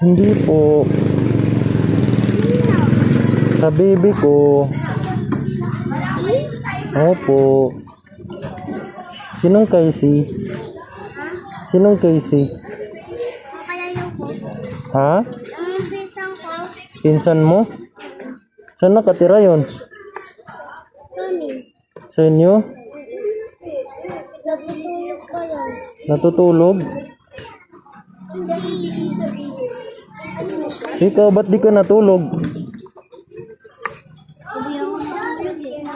Hindi po. Sa baby ko. Opo. Sinong Casey? Sinong Casey? Ha? Pinsan mo? Saan nakatira? Tommy. Sa inyo? Natutulog ko yan. Natutulog? Ikaw, ba't di ka natulog? Eh.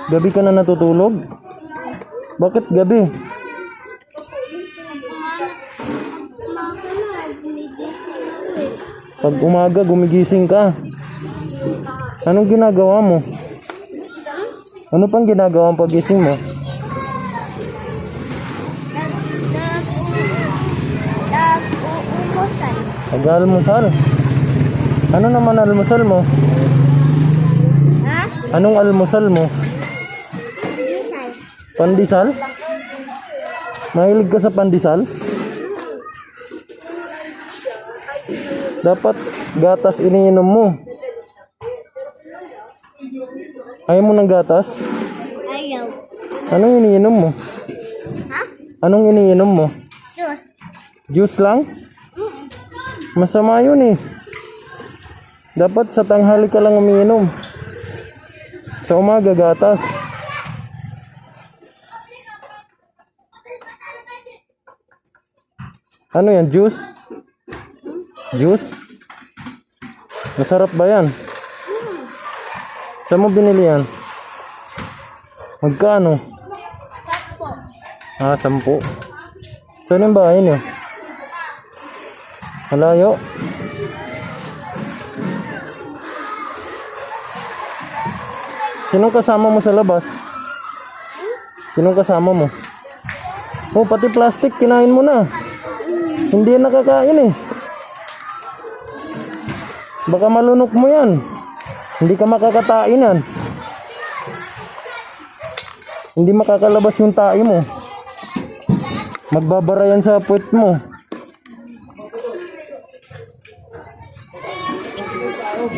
Gabi ka na natutulog? Bakit gabi? Eh. Pag umaga, gumigising ka. Anong ginagawa mo? Ano pang ginagawa ang pagising mo? Nag-uumusan. Nag-almusal. Ano naman almusal mo? Ha? Anong almusal mo? Umusal. Pandesal? Mahilig ka sa pandesal? Dapat gatas iniinom mo. Ayaw mo ng gatas? Ayaw. Anong iniinom mo? Ha? Anong iniinom mo? Diyos. Juice lang? Masama yun eh. Dapat sa tanghali ka lang umiinom. Sa umaga gatas. Ano yan? Juice? Juice? Masarap ba yan? Saan mo binili yan? Magkano? Ah, sampu. Saan yung bahay niyo? Malayo. Sinong kasama mo sa labas? Sinong kasama mo? Oh, pati plastic, kinain mo na. Hindi nakakain eh. Baka malunok mo yan. Hindi ka makakatain yan. Hindi makakalabas yung tae mo. Magbabara yan sa puwet mo.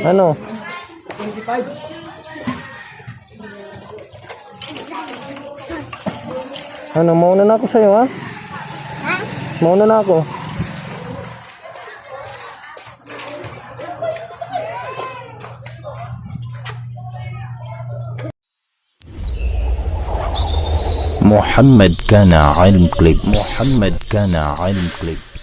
Ano? Ano, mauna na ako sa'yo ha? Ha? Mauna na ako. محمد كان علم كليبس محمد كان علم كليبس